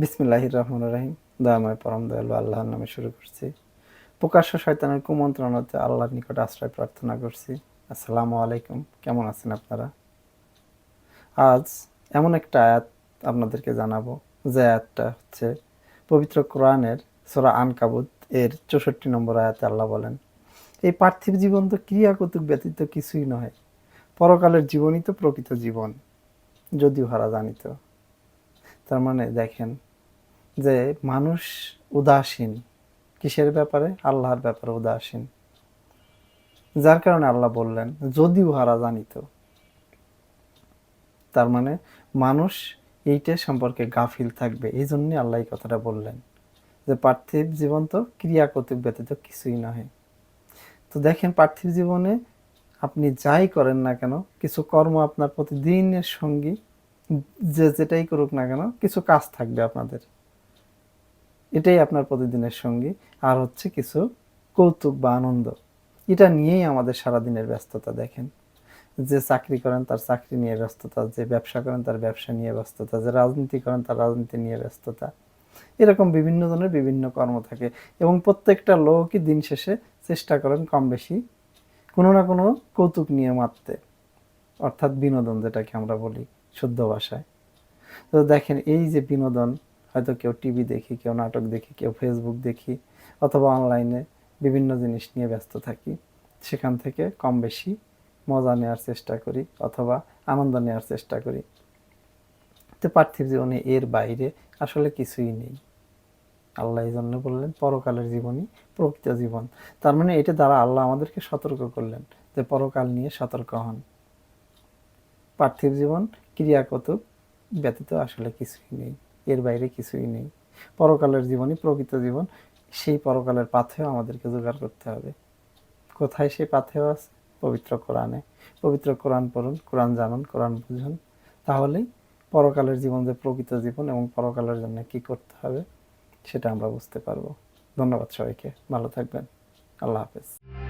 বিসমিল্লাহির রহমান রাহিম। দয়াময় পরম দয়ালু আল্লাহর নামে শুরু করছি। প্রকাশ্য শয়তানের কুমন্ত্রণ হতে আল্লাহর নিকট আশ্রয় প্রার্থনা করছি। আসসালামু আলাইকুম। কেমন আছেন আপনারা? আজ এমন একটা আয়াত আপনাদেরকে জানাব। যে আয়াতটা হচ্ছে পবিত্র কোরআনের সোরা আনকাবুত এর চৌষট্টি নম্বর আয়াতে আল্লাহ বলেন, এই পার্থিব জীবন তো ক্রিয়াকৌতুক ব্যতীত কিছুই নয় পরকালের জীবনই তো প্রকৃত জীবন, যদিও হারা জানিত তার মানে দেখেন যে মানুষ উদাসীন। কিসের ব্যাপারে? আল্লাহর ব্যাপারে উদাসীন। যার কারণে আল্লাহ বললেন, যদিও হারা জানিত। তার মানে মানুষ এইটা সম্পর্কে গাফিল থাকবে। এই জন্যই আল্লাহ এই কথাটা বললেন যে, পার্থিব জীবন তো ক্রিয়াকৌতুক ব্যতীত কিছুই নয় তো দেখেন, পার্থিব জীবনে আপনি যাই করেন না কেন, কিছু কর্ম আপনার প্রতিদিনের সঙ্গী যে যেটাই করুক না কেন, কিছু কাজ থাকবে আপনাদের। এটাই আপনার প্রতিদিনের সঙ্গী। আর হচ্ছে কিছু কৌতুক বা আনন্দ। এটা নিয়েই আমাদের সারাদিনের ব্যস্ততা দেখেন। যে চাকরি করেন তার চাকরি নিয়ে ব্যস্ততা, যে ব্যবসা করেন তার ব্যবসা নিয়ে ব্যস্ততা, যে রাজনীতি করেন তার রাজনীতি নিয়ে ব্যস্ততা। এরকম বিভিন্ন ধরনের বিভিন্ন কর্ম থাকে এবং প্রত্যেকটা লোকই দিন শেষে চেষ্টা করেন কম বেশি কোনো না কোনো কৌতুক নিয়ে মারতে। অর্থাৎ বিনোদন যেটাকে আমরা বলি শুদ্ধ ভাষায়। তো দেখেন এই যে বিনোদন হয়তো কেউ টিভি দেখি, কেউ নাটক দেখি, কেউ ফেসবুক দেখি, অথবা অনলাইনে বিভিন্ন জিনিস নিয়ে ব্যস্ত থাকি। সেখান থেকে কম বেশি মজা নেওয়ার চেষ্টা করি অথবা আনন্দ নেওয়ার চেষ্টা করি। তো পার্থিব জীবনে এর বাইরে আসলে কিছুই নেই। আল্লাহ এই জন্য বললেন, পরকালের জীবনই প্রকৃত জীবন। তার মানে এটা দ্বারা আল্লাহ আমাদেরকে সতর্ক করলেন যে পরকাল নিয়ে সতর্ক হন। পার্থিব জীবন ক্রিয়াকৌতুক ব্যতীত আসলে কিছুই নেই। এর বাইরে কিছুই নেই। পরকালের জীবনই প্রকৃত জীবন। সেই পরকালের পাথেও আমাদেরকে জোগাড় করতে হবে। কোথায় সেই পাথেও আছে? পবিত্র কোরআনে। পবিত্র কোরআন পড়ুন, কোরআন জানুন, কোরআন বুঝুন। তাহলেই পরকালের জীবন যে প্রকৃত জীবন এবং পরকালের জন্য কি করতে হবে, সেটা আমরা বুঝতে পারব। ধন্যবাদ সবাইকে। ভালো থাকবেন। আল্লাহ হাফেজ।